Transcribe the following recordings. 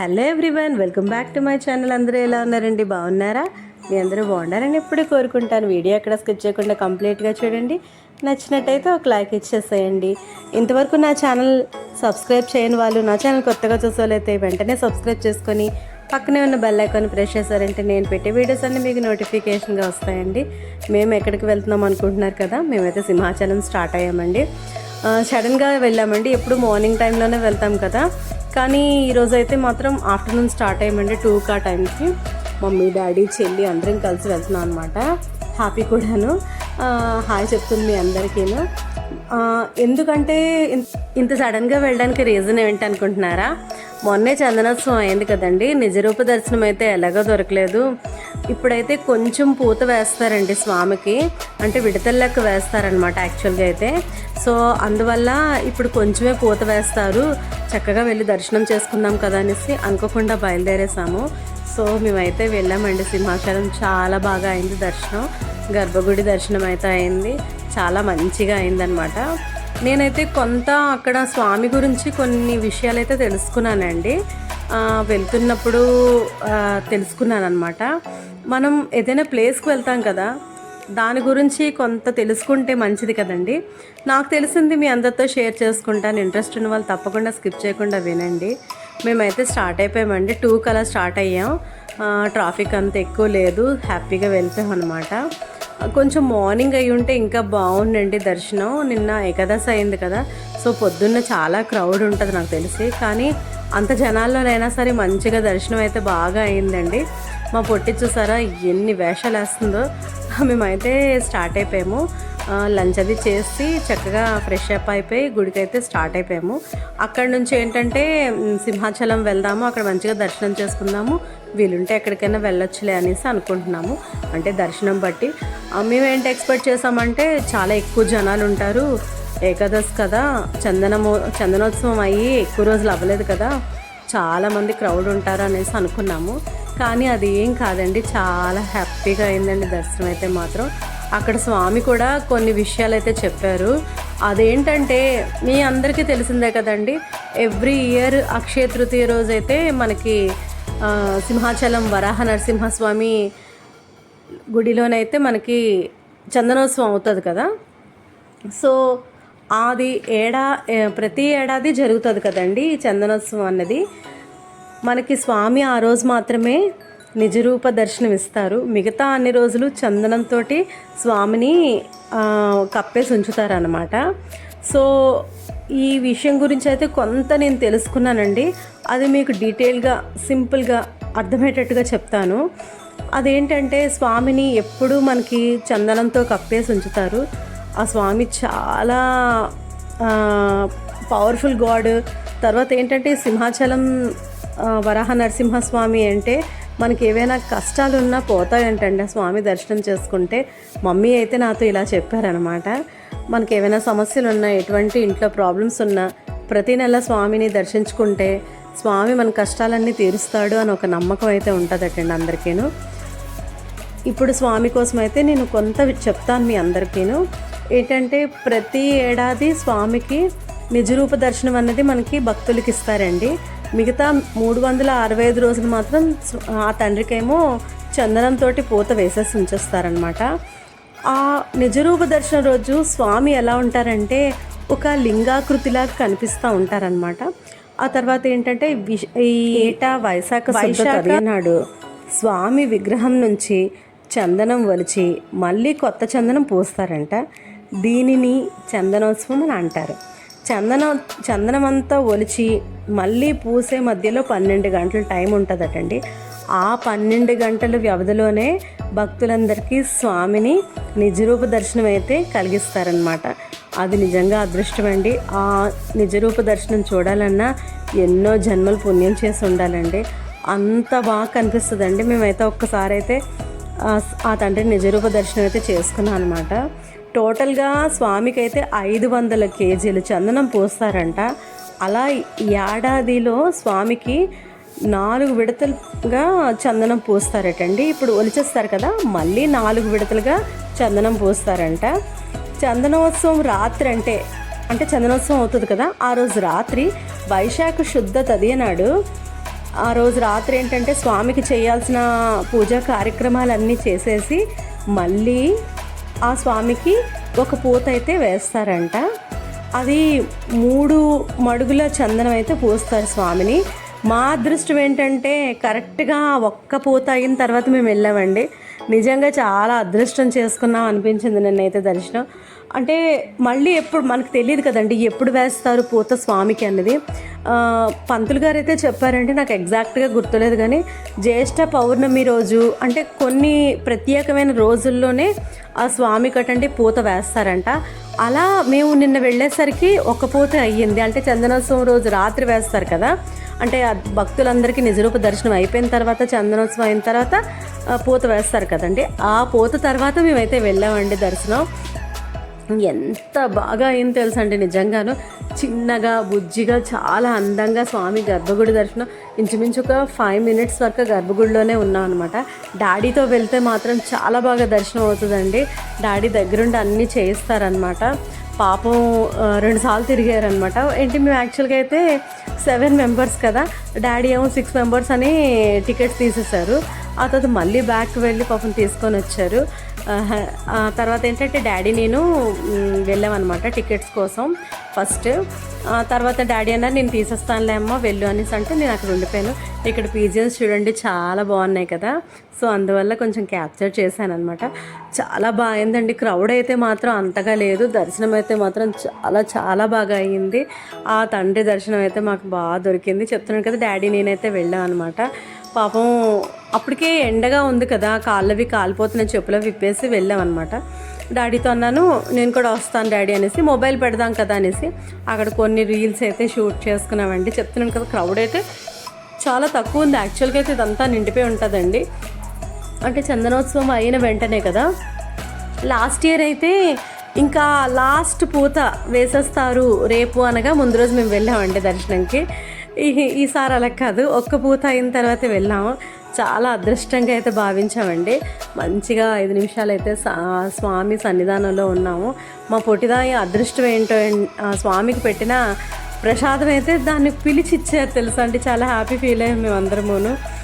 Hello everyone welcome back to my channel. అందరూ ఎలా ఉన్నారండి? బాగున్నారా? మీ అందరూ బాగున్నారని ఎప్పుడూ కోరుకుంటాను. వీడియో ఎక్కడ స్కిప్ చేయకుండా కంప్లీట్గా చూడండి. నచ్చినట్టయితే ఒక లైక్ ఇచ్చేసేయండి. ఇంతవరకు నా ఛానల్ సబ్స్క్రైబ్ చేయని వాళ్ళు నా ఛానల్ కొత్తగా చూసేవాళ్ళైతే వెంటనే సబ్స్క్రైబ్ చేసుకొని పక్కనే ఉన్న బెల్ ఐకాన్ ప్రెస్ చేశారంటే నేను పెట్టే వీడియోస్ అన్నీ మీకు నోటిఫికేషన్గా వస్తాయండి. మేము ఎక్కడికి వెళ్తున్నాం అనుకుంటున్నారు కదా మేమైతే సింహాచలం స్టార్ట్ అయ్యామండి. సడన్గా వెళ్ళామండి. ఎప్పుడు మార్నింగ్ టైంలోనే వెళ్తాం కదా. కానీ ఈరోజు అయితే మాత్రం ఆఫ్టర్నూన్ స్టార్ట్ అయ్యామండి టూ కా టైంకి మమ్మీ డాడీ చెల్లి అందరం కలిసి వెళ్తున్నాం అనమాట హ్యాపీ కూడాను. హాయ్ చెప్తుంది మీ అందరికీను. ఎందుకంటే ఇంత సడన్గా వెళ్ళడానికి రీజన్ ఏంటి అనుకుంటున్నారా? మొన్నే చందనోత్సవం అయింది కదండి. నిజరూప దర్శనం అయితే ఎలాగో దొరకలేదు. ఇప్పుడైతే కొంచెం పూత వేస్తారండి స్వామికి. అంటే విడతల్లెక్క వేస్తారనమాట యాక్చువల్గా అయితే. సో అందువల్ల ఇప్పుడు కొంచెమే పూత వేస్తారు. చక్కగా వెళ్ళి దర్శనం చేసుకుందాం కదా అనేసి అనుకోకుండా బయలుదేరేసాము. సో మేమైతే వెళ్ళామండి సింహాచలం. చాలా బాగా అయింది దర్శనం. గర్భగుడి దర్శనం అయితే అయింది. చాలా మంచిగా అయిందనమాట నేనైతే కొంత అక్కడ స్వామి గురించి కొన్ని విషయాలు అయితే తెలుసుకున్నానండి. వెళ్తున్నప్పుడు తెలుసుకున్నాను అనమాట మనం ఏదైనా ప్లేస్కి వెళ్తాం కదా దాని గురించి కొంత తెలుసుకుంటే మంచిది కదండి. నాకు తెలిసింది మీ అందరితో షేర్ చేసుకుంటాను ఇంట్రెస్ట్ ఉన్న వాళ్ళు తప్పకుండా స్కిప్ చేయకుండా వినండి. మేమైతే స్టార్ట్ అయిపోయామండి. టూ కలా స్టార్ట్ అయ్యాం. ట్రాఫిక్ అంత ఎక్కువ లేదు. హ్యాపీగా వెళ్ళిపోయాం అనమాట కొంచెం మార్నింగ్ అయి ఉంటే ఇంకా బాగుండండి దర్శనం. నిన్న ఏకాదశి అయింది కదా సో పొద్దున్న చాలా క్రౌడ్ ఉంటుంది నాకు తెలిసి. కానీ అంత జనాల్లోనైనా సరే మంచిగా దర్శనం అయితే బాగా అయిందండి. మా పొట్టి చూసారా ఎన్ని వేషాలు వేస్తుందో మేమైతే స్టార్ట్ అయిపోయాము. లంచ్ అది చేసి చక్కగా ఫ్రెష్ అప్ అయిపోయి గుడికి అయితే స్టార్ట్ అయిపోయాము. అక్కడ నుంచి ఏంటంటే సింహాచలం వెళ్దాము అక్కడ మంచిగా దర్శనం చేసుకుందాము. వీలుంటే ఎక్కడికైనా వెళ్ళొచ్చులే అనేసి అనుకుంటున్నాము. అంటే దర్శనం బట్టి. మేము ఏంటి ఎక్స్పెక్ట్ చేసామంటే చాలా ఎక్కువ జనాలు ఉంటారు. ఏకాదశి కదా చందనము చందనోత్సవం అయ్యి ఎక్కువ రోజులు అవ్వలేదు కదా చాలామంది క్రౌడ్ ఉంటారు అనేసి అనుకున్నాము. కానీ అది ఏం కాదండి చాలా హ్యాపీగా అయిందండి దర్శనం అయితే మాత్రం. అక్కడ స్వామి కూడా కొన్ని విషయాలు అయితే చెప్పారు. అదేంటంటే మీ అందరికీ తెలిసిందే కదండి ఎవ్రీ ఇయర్ అక్షయ తృతీయ రోజు అయితే మనకి సింహాచలం వరాహ నరసింహస్వామి గుడిలోనైతే మనకి చందనోత్సవం అవుతుంది కదా. సో అది ఏడా ప్రతి ఏడాది జరుగుతుంది కదండి చందనోత్సవం అన్నది. మనకి స్వామి ఆ రోజు మాత్రమే నిజరూప దర్శనం ఇస్తారు మిగతా అన్ని రోజులు చందనంతో స్వామిని కప్పేసి ఉంచుతారనమాట సో ఈ విషయం గురించి అయితే కొంత నేను తెలుసుకున్నానండి. అది మీకు డీటెయిల్గా సింపుల్గా అర్థమయ్యేటట్టుగా చెప్తాను. అదేంటంటే స్వామిని ఎప్పుడూ మనకి చందనంతో కప్పేసి ఉంచుతారు. ఆ స్వామి చాలా పవర్ఫుల్ గాడ్. తర్వాత ఏంటంటే సింహాచలం వరాహ వరాహ నరసింహస్వామి అంటే మనకి ఏవైనా కష్టాలు ఉన్నా పోతాయంటండి స్వామి దర్శనం చేసుకుంటే మమ్మీ అయితే నాతో ఇలా చెప్పారనమాట మనకి ఏమైనా సమస్యలు ఉన్నా ఎటువంటి ఇంట్లో ప్రాబ్లమ్స్ ఉన్నా ప్రతి నెల స్వామిని దర్శించుకుంటే స్వామి మన కష్టాలన్నీ తీరుస్తాడు అని ఒక నమ్మకం అయితే ఉంటుందటండి అందరికీను. ఇప్పుడు స్వామి కోసం అయితే నేను కొంత చెప్తాను మీ అందరికీను. ఏంటంటే ప్రతి ఏడాది స్వామికి నిజరూప దర్శనం అన్నది మనకి భక్తులకి ఇస్తారండి. మిగతా మూడు వందల అరవై ఐదు రోజులు మాత్రం ఆ తండ్రికేమో చందనంతో పూత వేసేసి ఉంచేస్తారనమాట ఆ నిజరూప దర్శనం రోజు స్వామి ఎలా ఉంటారంటే ఒక లింగాకృతిలా కనిపిస్తూ ఉంటారనమాట ఆ తర్వాత ఏంటంటే ఈ ఏటా వైశాఖ వైశాఖ నాడు స్వామి విగ్రహం నుంచి చందనం ఒలిచి మళ్ళీ కొత్త చందనం పూస్తారంట. దీనిని చందనోత్సవం అని అంటారు. చందనం చందనం అంతా ఒలిచి మళ్ళీ పూసే మధ్యలో పన్నెండు గంటల టైం ఉంటుందటండి. ఆ పన్నెండు గంటల వ్యవధిలోనే భక్తులందరికీ స్వామిని నిజరూప దర్శనం అయితే కలిగిస్తారనమాట అది నిజంగా అదృష్టం అండి. ఆ నిజరూప దర్శనం చూడాలన్నా ఎన్నో జన్మలు పుణ్యం చేసి ఉండాలండి. అంత బాగా కనిపిస్తుందండి. మేమైతే ఒక్కసారి అయితే ఆ ఆ తండ్రి నిజరూప దర్శనం అయితే చేసుకున్నాం అనమాట టోటల్గా స్వామికి అయితే ఐదు వందల కేజీలు చందనం పోస్తారంట. అలా ఏడాదిలో స్వామికి నాలుగు విడతలుగా చందనం పోస్తారటండి. ఇప్పుడు ఒలిచేస్తారు కదా మళ్ళీ నాలుగు విడతలుగా చందనం పూస్తారంట. చందనోత్సవం రాత్రి అంటే అంటే చందనోత్సవం అవుతుంది కదా ఆ రోజు రాత్రి వైశాఖ శుద్ధ తదియ నాడు ఆ రోజు రాత్రి ఏంటంటే స్వామికి చేయాల్సిన పూజా కార్యక్రమాలన్నీ చేసేసి మళ్ళీ ఆ స్వామికి ఒక పూత అయితే వేస్తారంట. అది మూడు మడుగుల చందనం అయితే పూస్తారు స్వామిని. మా అదృష్టం ఏంటంటే కరెక్ట్గా ఒక్క పూత అయిన తర్వాత మేము వెళ్ళామండి. నిజంగా చాలా అదృష్టం చేసుకున్నాం అనిపించింది నిన్నైతే దర్శనం. అంటే మళ్ళీ ఎప్పుడు మనకు తెలియదు కదండి ఎప్పుడు వేస్తారు పూత స్వామికి అన్నది. పంతులు గారు అయితే చెప్పారంటే నాకు ఎగ్జాక్ట్గా గుర్తులేదు కానీ జ్యేష్ఠ పౌర్ణమి రోజు అంటే కొన్ని ప్రత్యేకమైన రోజుల్లోనే ఆ స్వామి కట్టండి పూత వేస్తారంట. అలా మేము నిన్న వెళ్ళేసరికి ఒక పూత అయ్యింది. అంటే చందనోత్సవం రోజు రాత్రి వేస్తారు కదా. అంటే భక్తులందరికీ నిజరూప దర్శనం అయిపోయిన తర్వాత చందనోత్సవం అయిన తర్వాత పూత వేస్తారు కదండి. ఆ పూత తర్వాత మేమైతే వెళ్ళామండి దర్శనం. ఎంత బాగా అయింది తెలుసండి నిజంగాను. చిన్నగా బుజ్జిగా చాలా అందంగా స్వామి గర్భగుడి దర్శనం. ఇంచుమించు ఒక ఫైవ్ మినిట్స్ వరకు గర్భగుడిలోనే ఉన్నాం అనమాట డాడీతో వెళ్తే మాత్రం చాలా బాగా దర్శనం అవుతుందండి. డాడీ దగ్గరుండి అన్నీ చేయిస్తారనమాట పాపం రెండుసార్లు తిరిగారనమాట ఏంటి మేము యాక్చువల్గా అయితే సెవెన్ మెంబర్స్ కదా. డాడీ ఏమో సిక్స్ మెంబర్స్ అని టికెట్స్ తీసేశారు. ఆ తర్వాత మళ్ళీ బ్యాక్ వెళ్ళి పాపం తీసుకొని వచ్చారు. తర్వాత ఏంటంటే డాడీ నేను వెళ్ళామన్నమాట టికెట్స్ కోసం. ఫస్ట్. ఆ తర్వాత డాడీ అన్నారు నేను తీసేస్తానులే అమ్మ వెళ్ళు అనేసి. అంటే నేను అక్కడ ఉండిపోయాను. ఇక్కడ పీజియన్స్ చూడండి చాలా బాగున్నాయి కదా. సో అందువల్ల కొంచెం క్యాప్చర్ చేశాను అనమాట చాలా బాగుందండి క్రౌడ్ అయితే మాత్రం అంతగా లేదు. దర్శనం అయితే మాత్రం చాలా చాలా బాగా అయ్యింది ఆ తండ్రి దర్శనం అయితే మాకు బాగా దొరికింది. చెప్తున్నాను కదా డాడీ నేనైతే వెళ్ళాం అనమాట పాపం అప్పటికే ఎండగా ఉంది కదా. కాళ్ళవి కాలిపోతున్న చెప్పులు విప్పేసి వెళ్ళామన్నమాట. డాడీతో అన్నాను నేను కూడా వస్తాను డాడీ అనేసి మొబైల్ పెడదాం కదా అనేసి అక్కడ కొన్ని రీల్స్ అయితే షూట్ చేసుకున్నామండి చెప్తున్నాను కదా క్రౌడ్ అయితే చాలా తక్కువ ఉంది. యాక్చువల్గా అయితే ఇదంతా నిండిపోయి ఉంటుందండి. అంటే చందనోత్సవం అయిన వెంటనే కదా లాస్ట్ ఇయర్ అయితే ఇంకా లాస్ట్ పూత వేసేస్తారు రేపు అనగా ముందు రోజు మేము వెళ్ళామండి దర్శనంకి. ఈ- ఈసారి అలా కాదు ఒక్క పూత అయిన తర్వాత వెళ్ళాము. చాలా అదృష్టంగా అయితే భావించామండి. మంచిగా ఐదు నిమిషాలు అయితే సా- స్వామి సన్నిధానంలో ఉన్నాము. మా పొట్టిదాయి అదృష్టం ఏంటో స్వామికి పెట్టిన ప్రసాదం అయితే దాన్ని పిలిచి ఇచ్చారు తెలుసా అంటే చాలా హ్యాపీ ఫీల్ అయ్యాం మేము అందరమును.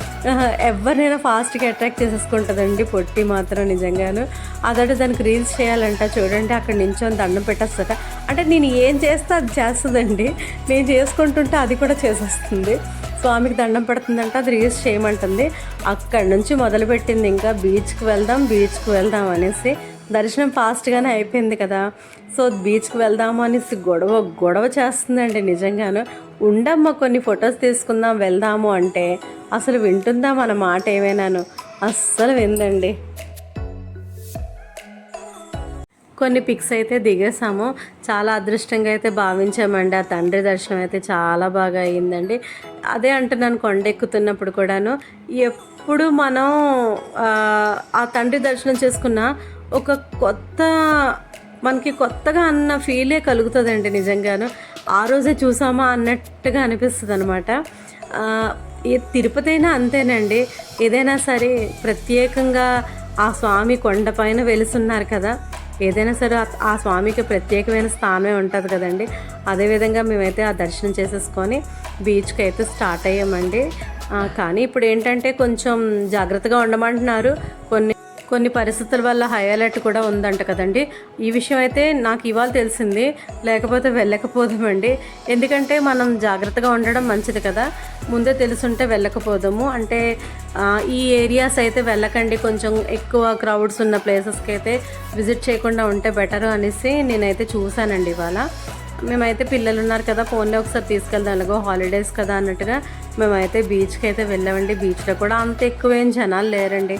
ఎవరినైనా ఫాస్ట్గా అట్రాక్ట్ చేసేసుకుంటుందండి పొట్టి మాత్రం నిజంగాను. అదట దానికి రీల్స్ చేయాలంట చూడండి అక్కడ నించొని దండం పెట్టేస్తట అంటే నేను ఏం చేస్తే అది చేస్తుందండి. నేను చేసుకుంటుంటే అది కూడా చేసేస్తుంది. స్వామికి దండం పెడుతుందంట అది రీల్స్ చేయమంటుంది. అక్కడి నుంచి మొదలుపెట్టింది ఇంకా బీచ్కి వెళ్దాం బీచ్కి వెళ్దాం అనేసి. దర్శనం ఫాస్ట్గానే అయిపోయింది కదా. సో బీచ్కి వెళ్దాము అనేసి గొడవ గొడవ చేస్తుందండి నిజంగాను. ఉండమ్మా కొన్ని ఫొటోస్ తీసుకుందాం వెళ్దాము అంటే. అసలు వింటుందా మన మాట ఏమైనాను? అస్సలు విందండి కొన్ని పిక్స్ అయితే దిగేసాము చాలా అదృష్టంగా అయితే భావించామండి. ఆ తండ్రి దర్శనం అయితే చాలా బాగా అయ్యిందండి. అదే అంటున్నాను కొండెక్కుతున్నప్పుడు కూడాను. ఎప్పుడు మనం ఆ, తండ్రి దర్శనం చేసుకున్న ఒక కొత్త మనకి కొత్తగా అన్న ఫీలే కలుగుతుందండి నిజంగాను. ఆ రోజే చూసామా అన్నట్టుగా అనిపిస్తుంది అనమాట తిరుపతి అయినా అంతేనండి. ఏదైనా సరే ప్రత్యేకంగా ఆ స్వామి కొండపైన వెలుసున్నారు కదా. ఏదైనా సరే ఆ- స్వామికి ప్రత్యేకమైన స్థానమే ఉంటుంది కదండి. అదేవిధంగా మేమైతే ఆ దర్శనం చేసేసుకొని బీచ్కి అయితే స్టార్ట్ అయ్యామండి. కానీ ఇప్పుడు ఏంటంటే కొంచెం జాగ్రత్తగా ఉండమంటున్నారు. కొన్ని కొన్ని పరిస్థితుల వల్ల హై అలర్ట్ కూడా ఉందంట కదండి. ఈ విషయం అయితే నాకు ఇవాళ తెలిసింది. లేకపోతే వెళ్ళకపోదామండి. ఎందుకంటే మనం జాగ్రత్తగా ఉండడం మంచిది కదా. ముందే తెలుసుంటే వెళ్ళకపోదాము. అంటే ఈ ఏరియాస్ అయితే వెళ్ళకండి. కొంచెం ఎక్కువ క్రౌడ్స్ ఉన్న ప్లేసెస్కి అయితే విజిట్ చేయకుండా ఉంటే బెటర్ అనేసి నేనైతే చూశానండి ఇవాళ. మేమైతే పిల్లలు ఉన్నారు కదా ఫోన్లో ఒకసారి తీసుకెళ్దాం. అలాగో హాలిడేస్ కదా అన్నట్టుగా మేమైతే బీచ్కి అయితే వెళ్ళామండి. బీచ్లో కూడా అంత ఎక్కువ ఏం జనాలు లేరండి.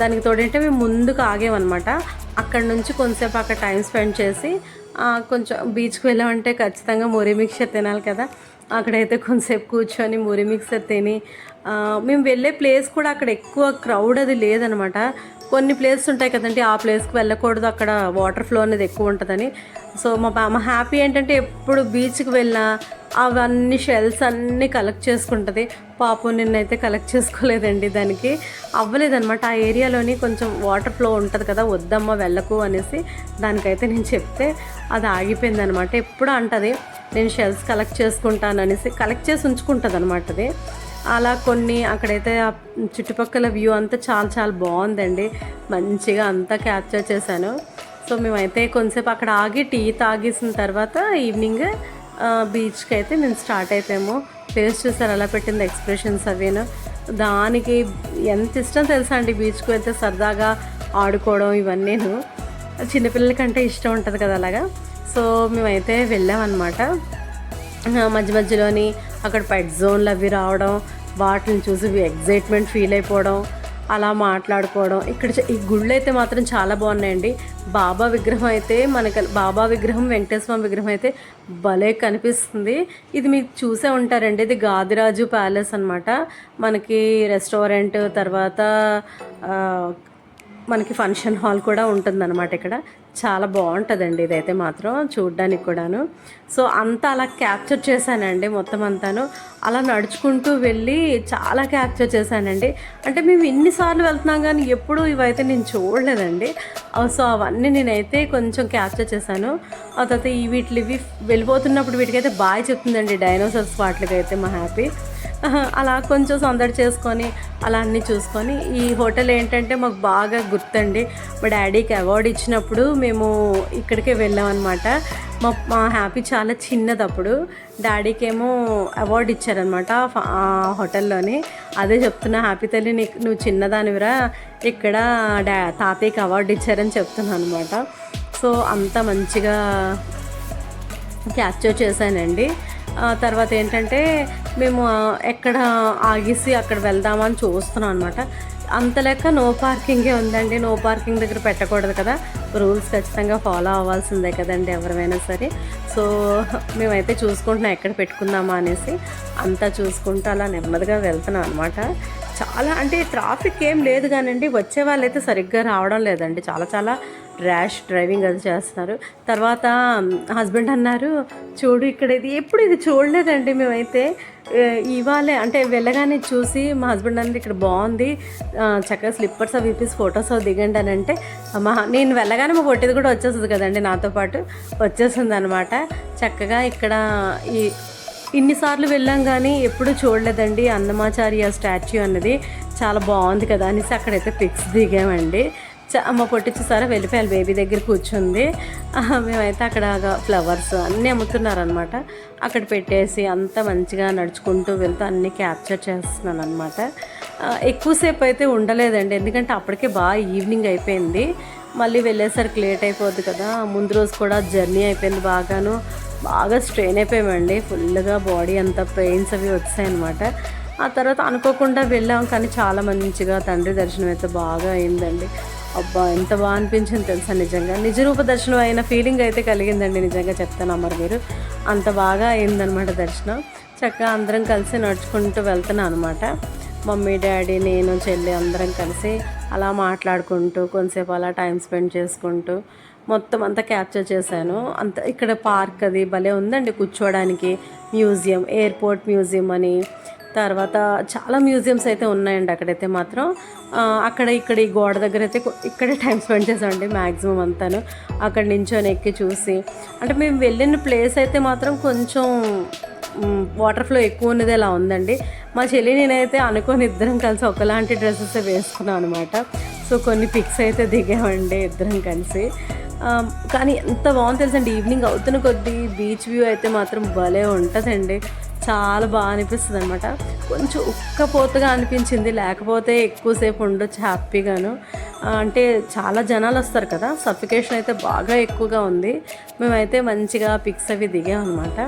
దానికి తోడంటే మేము ముందుకు ఆగామన్నమాట. అక్కడ నుంచి కొంతసేపు అక్కడ టైం స్పెండ్ చేసి కొంచెం బీచ్కి వెళ్ళామంటే ఖచ్చితంగా మురి మిక్సర్ తినాలి కదా. అక్కడైతే కొంతసేపు కూర్చొని మురి మిక్సర్ తిని మేము వెళ్ళే ప్లేస్ కూడా అక్కడ ఎక్కువ క్రౌడ్ అది లేదనమాట కొన్ని ప్లేస్ ఉంటాయి కదండి ఆ ప్లేస్కి వెళ్ళకూడదు. అక్కడ వాటర్ ఫ్లో అనేది ఎక్కువ ఉంటుందని. సో మా మా హ్యాపీ ఏంటంటే ఎప్పుడు బీచ్కి వెళ్ళినా అవన్నీ షెల్స్ అన్నీ కలెక్ట్ చేసుకుంటుంది. పాపం నిన్నైతే కలెక్ట్ చేసుకోలేదండి దానికి. అవ్వలేదన్నమాట. ఆ ఏరియాలోని కొంచెం వాటర్ ఫ్లో ఉంటుంది కదా వద్దమ్మా వెళ్ళకు అనేసి దానికైతే నేను చెప్తే అది ఆగిపోయింది అనమాట ఎప్పుడు అంటది నేను షెల్స్ కలెక్ట్ చేసుకుంటాను అనేసి కలెక్ట్ చేసి ఉంచుకుంటుంది అనమాట అది. అలా కొన్ని అక్కడైతే ఆ చుట్టుపక్కల వ్యూ అంతా చాలా చాలా బాగుందండి. మంచిగా అంతా క్యాప్చర్ చేశాను. సో మేమైతే కొంతసేపు అక్కడ ఆగి టీ తాగేసిన తర్వాత ఈవినింగ్ బీచ్కి అయితే మేము స్టార్ట్ అయిపోయాము ప్లేస్ చూసారు అలా పెట్టింది ఎక్స్ప్రెషన్స్ అవేను. దానికి ఎంత ఇష్టం తెలుసా అండి బీచ్కి వెళ్తే సరదాగా ఆడుకోవడం ఇవన్నీను. చిన్నపిల్లలకంటే ఇష్టం ఉంటుంది కదా అలాగా. సో మేమైతే వెళ్ళామన్నమాట. మధ్య మధ్యలోని అక్కడ పెట్ జోన్లు అవి రావడం వాటిని చూసి ఎగ్జైట్మెంట్ ఫీల్ అయిపోవడం అలా మాట్లాడుకోవడం. ఇక్కడ ఈ గుళ్ళు అయితే మాత్రం చాలా బాగున్నాయండి. బాబా విగ్రహం అయితే మనకి బాబా విగ్రహం వెంకటేశ్వర విగ్రహం అయితే భలే కనిపిస్తుంది. ఇది మీకు చూసే ఉంటారండి. ఇది గాదిరాజు ప్యాలెస్ అన్నమాట. మనకి రెస్టారెంట్ తర్వాత మనకి ఫంక్షన్ హాల్ కూడా ఉంటుందన్నమాట ఇక్కడ. చాలా బాగుంటుందండి ఇదైతే మాత్రం చూడ్డానికి కూడాను. సో అంతా అలా క్యాప్చర్ చేశానండి మొత్తం అంతాను. అలా నడుచుకుంటూ వెళ్ళి చాలా క్యాప్చర్ చేశానండి. అంటే మేము ఇన్నిసార్లు వెళ్తున్నాం కానీ ఎప్పుడూ ఇవైతే నేను చూడలేదండి. సో అవన్నీ నేనైతే కొంచెం క్యాప్చర్ చేశాను. ఆ తర్వాత ఈ వీటివి ఇవి వెళ్ళిపోతున్నప్పుడు వీటికైతే బాగా చెప్తుందండి డైనోసార్స్ వాటికైతే మా హ్యాపీ అలా కొంచెం సందడి చేసుకొని అలా అన్నీ చూసుకొని ఈ హోటల్ ఏంటంటే మాకు బాగా గుర్తండి. మా డాడీకి అవార్డు ఇచ్చినప్పుడు మేము ఇక్కడికే వెళ్ళామన్నమాట మా మా హ్యాపీ చాలా చిన్నదప్పుడు డాడీకి ఏమో అవార్డు ఇచ్చారనమాట ఆ హోటల్లోని. అదే చెప్తున్నా హ్యాపీ తల్లి నీకు నువ్వు చిన్నదానివిరా. ఇక్కడ డా తాతయ్యకి అవార్డు ఇచ్చారని చెప్తున్నాను అనమాట సో అంత మంచిగా క్యాప్చర్ చేశానండి. తర్వాత ఏంటంటే మేము ఎక్కడ ఆగేసి అక్కడ వెళ్దామని చూస్తున్నాం అనమాట అంత లెక్క నో పార్కింగే ఉందండి. నో పార్కింగ్ దగ్గర పెట్టకూడదు కదా. రూల్స్ ఖచ్చితంగా ఫాలో అవ్వాల్సిందే కదండి ఎవరైనా సరే. సో మేమైతే చూసుకుంటున్నాం ఎక్కడ పెట్టుకుందామా అనేసి. అంతా చూసుకుంటూ అలా నెమ్మదిగా వెళ్తున్నాం అనమాట చాలా అంటే ట్రాఫిక్ ఏం లేదు కానండి. వచ్చే వాళ్ళైతే సరిగ్గా రావడం లేదండి. చాలా చాలా ర్యాష్ డ్రైవింగ్ అది చేస్తున్నారు. తర్వాత హస్బెండ్ అన్నారు చూడు ఇక్కడ ఇది ఎప్పుడు ఇది చూడలేదండి మేమైతే. ఇవాళే అంటే వెళ్ళగానే చూసి మా హస్బెండ్ అన్నది ఇక్కడ బాగుంది. చక్కగా స్లిప్పర్స్ అవి ఇప్పేసి ఫొటోస్ అవి దిగండి అని అంటే మా నేను వెళ్ళగానే మా కొట్టేది కూడా వచ్చేస్తుంది కదండి నాతో పాటు. వచ్చేస్తుంది అనమాట చక్కగా ఇక్కడ ఈ ఇన్నిసార్లు వెళ్ళాం కానీ ఎప్పుడూ చూడలేదండి. అన్నమాచార్య స్టాచ్యూ అన్నది చాలా బాగుంది కదా అనేసి అక్కడైతే పిక్స్ దిగామండి. అమ్మ మా వెళ్ళిపోయాలి బేబీ దగ్గర కూర్చుంది. మేమైతే అక్కడ ఫ్లవర్స్ అన్నీ అమ్ముతున్నారనమాట అక్కడ పెట్టేసి అంతా మంచిగా నడుచుకుంటూ వెళ్తూ అన్నీ క్యాప్చర్ చేస్తున్నాను అనమాట ఎక్కువసేపు అయితే ఉండలేదండి. ఎందుకంటే అప్పటికే బాగా ఈవినింగ్ అయిపోయింది. మళ్ళీ వెళ్ళేసరికి లేట్ అయిపోద్ది కదా. ముందు రోజు కూడా జర్నీ అయిపోయింది బాగాను. బాగా స్ట్రెయిన్ అయిపోయామండి. ఫుల్గా బాడీ అంతా పెయిన్స్ అవి వచ్చాయన్నమాట. ఆ తర్వాత అనుకోకుండా వెళ్ళాం కానీ చాలా మంచిగా తండ్రి దర్శనం అయితే బాగా అయిందండి. అబ్బా ఎంత బాగా అనిపించింది తెలుసా నిజంగా. నిజరూప దర్శనం అయిన ఫీలింగ్ అయితే కలిగిందండి నిజంగా చెప్తాను మరి మీరు. అంత బాగా అయిందనమాట దర్శనం. చక్కగా అందరం కలిసి నడుచుకుంటూ వెళ్తున్నా అనమాట మమ్మీ డాడీ నేను చెల్లి అందరం కలిసి అలా మాట్లాడుకుంటూ కొంతసేపు అలా టైం స్పెండ్ చేసుకుంటూ మొత్తం అంతా క్యాప్చర్ చేశాను. అంత ఇక్కడ పార్క్ అది భలే ఉందండి కూర్చోవడానికి. మ్యూజియం ఎయిర్పోర్ట్ మ్యూజియం అని తర్వాత చాలా మ్యూజియంస్ అయితే ఉన్నాయండి అక్కడైతే మాత్రం. అక్కడ ఇక్కడ ఈ గోడ దగ్గర అయితే ఇక్కడే టైం స్పెండ్ చేసామండి మ్యాక్సిమం అంతాను. అక్కడ నించొని ఎక్కి చూసి. అంటే మేము వెళ్ళిన ప్లేస్ అయితే మాత్రం కొంచెం వాటర్ ఫ్లో ఎక్కువ ఉన్నది అలా ఉందండి. మా చెల్లి నేనైతే అనుకోని ఇద్దరం కలిసి ఒకలాంటి డ్రెస్సెస్ వేసుకున్నాం అనమాట సో కొన్ని పిక్స్ అయితే దిగామండి ఇద్దరం కలిసి. కానీ ఎంత బాగుంది తెలుసండి ఈవినింగ్ అవుతున్న కొద్దీ బీచ్ వ్యూ అయితే మాత్రం భలే ఉంటుందండి. చాలా బాగా అనిపిస్తుంది అనమాట కొంచెం ఉక్కపోతగా అనిపించింది లేకపోతే ఎక్కువసేపు ఉండొచ్చు హ్యాపీగాను. అంటే చాలా జనాలు వస్తారు కదా సఫికేషన్ అయితే బాగా ఎక్కువగా ఉంది. మేమైతే మంచిగా పిక్స్ అవి దిగాం అనమాట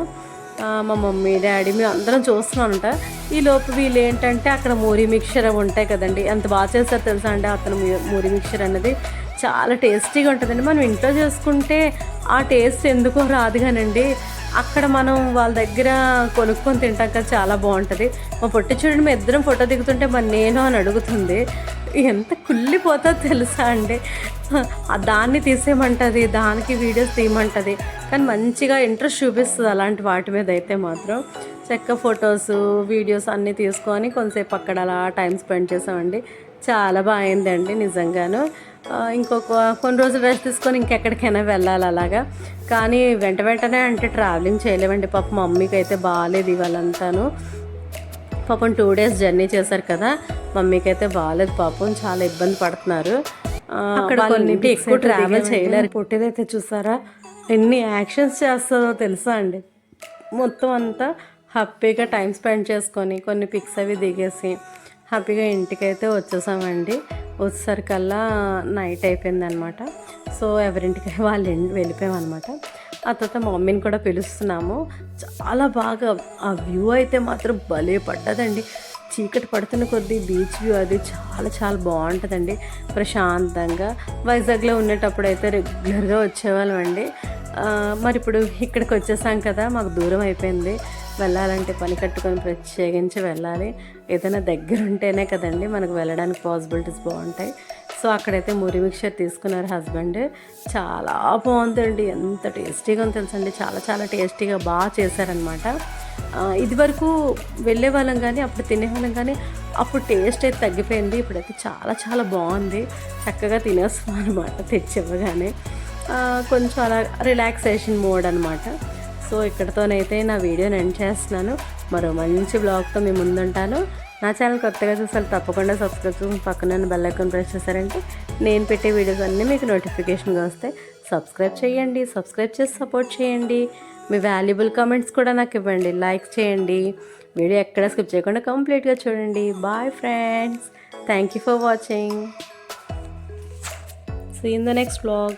మా మమ్మీ డాడీ మేము అందరం చూస్తున్నామంట. ఈ లోపు వీళ్ళు ఏంటంటే అక్కడ మూరి మిక్చర్ అవి ఉంటాయి కదండి ఎంత బాగా చేస్తారు తెలుసా అండి? అతను మూరి మిక్చర్ అన్నది చాలా టేస్టీగా ఉంటుందండి. మనం ఇంట్లో చేసుకుంటే ఆ టేస్ట్ ఎందుకో రాదు కానండి. అక్కడ మనం వాళ్ళ దగ్గర కొనుక్కొని తింటాం కదా చాలా బాగుంటుంది. మా పొట్టి చూడండి మేము ఇద్దరం ఫోటో దిగుతుంటే మరి నేను అని అడుగుతుంది ఎంత కుళ్ళిపోతా తెలుసా అండి? దాన్ని తీసేయమంటుంది దానికి వీడియోస్ తీయమంటుంది కానీ మంచిగా ఇంట్రెస్ట్ చూపిస్తుంది అలాంటి వాటి మీద అయితే మాత్రం. చెక్క ఫొటోస్ వీడియోస్ అన్నీ తీసుకొని కొంతసేపు అక్కడ అలా టైం స్పెండ్ చేసామండి. చాలా బాగా అయిందండి నిజంగాను. ఇంకొక కొన్ని రోజులు రెస్ట్ తీసుకొని ఇంకెక్కడికైనా వెళ్ళాలి అలాగా. కానీ వెంట వెంటనే అంటే ట్రావెలింగ్ చేయలేమండి. పాప మమ్మీకి అయితే బాగాలేదు ఇవాళంతాను. పాపం టూ డేస్ జర్నీ చేశారు కదా. మమ్మీకి అయితే బాగాలేదు పాపం చాలా ఇబ్బంది పడుతున్నారు. అక్కడ కొన్ని ఎక్కువ ట్రావెల్ చేయలేరు. పుట్టిదైతే చూసారా? ఎన్ని యాక్షన్స్ చేస్తుందో తెలుసా అండి? మొత్తం అంతా హ్యాపీగా టైం స్పెండ్ చేసుకొని కొన్ని పిక్స్ అవి దిగేసి హ్యాపీగా ఇంటికైతే వచ్చేసామండి. వచ్చేసరికల్లా నైట్ అయిపోయిందనమాట. సో ఎవరింటికి వాళ్ళు వెళ్ళిపోయామన్నమాట ఆ తర్వాత మా మమ్మీని కూడా పిలుస్తున్నాము. చాలా బాగా ఆ వ్యూ అయితే మాత్రం భలే పడ్డదండి. చీకటి పడుతున్న కొద్దీ బీచ్ వ్యూ అది చాలా చాలా బాగుంటుందండి. ప్రశాంతంగా. వైజాగ్లో ఉండేటప్పుడు అయితే రెగ్యులర్గా వచ్చేవాళ్ళం అండి మరి ఇప్పుడు ఇక్కడికి వచ్చేసాం కదా మాకు దూరం అయిపోయింది. వెళ్ళాలంటే పని కట్టుకొని ప్రత్యేకించి వెళ్ళాలి. ఏదైనా దగ్గర ఉంటేనే కదండి మనకు వెళ్ళడానికి పాసిబిలిటీస్ బాగుంటాయి. సో అక్కడైతే మురి మిక్చర్ తీసుకున్నారు హస్బెండ్. చాలా బాగుందండి. ఎంత టేస్టీగా ఉందో తెలుసండి. చాలా చాలా టేస్టీగా బాగా చేశారనమాట ఇది వరకు వెళ్ళే వాళ్ళం కానీ అప్పుడు తినేవాళ్ళం కానీ అప్పుడు టేస్ట్ అయితే తగ్గిపోయింది. ఇప్పుడైతే చాలా చాలా బాగుంది. చక్కగా తినేస్తాం అనమాట తెచ్చివ్వగానే కొంచెం అలా రిలాక్సేషన్ మోడ్ అనమాట సో ఇక్కడతోనైతే నా వీడియోని ఎండ్ చేస్తున్నాను. మరో మంచి బ్లాగ్తో మీ ముందుంటాను. నా ఛానల్ కొత్తగా చూసారు తప్పకుండా సబ్స్క్రైబ్ చేసుకుని పక్కన బెల్ ఐకాన్ ప్రెస్ చేశారంటే నేను పెట్టే వీడియోస్ అన్నీ మీకు నోటిఫికేషన్గా వస్తాయి. సబ్స్క్రైబ్ చేయండి సబ్స్క్రైబ్ చేసి సపోర్ట్ చేయండి. మీ వాల్యుబుల్ కామెంట్స్ కూడా నాకు ఇవ్వండి. లైక్ చేయండి. వీడియో ఎక్కడ స్కిప్ చేయకుండా కంప్లీట్గా చూడండి. Bye friends thank you for watching see in the next blog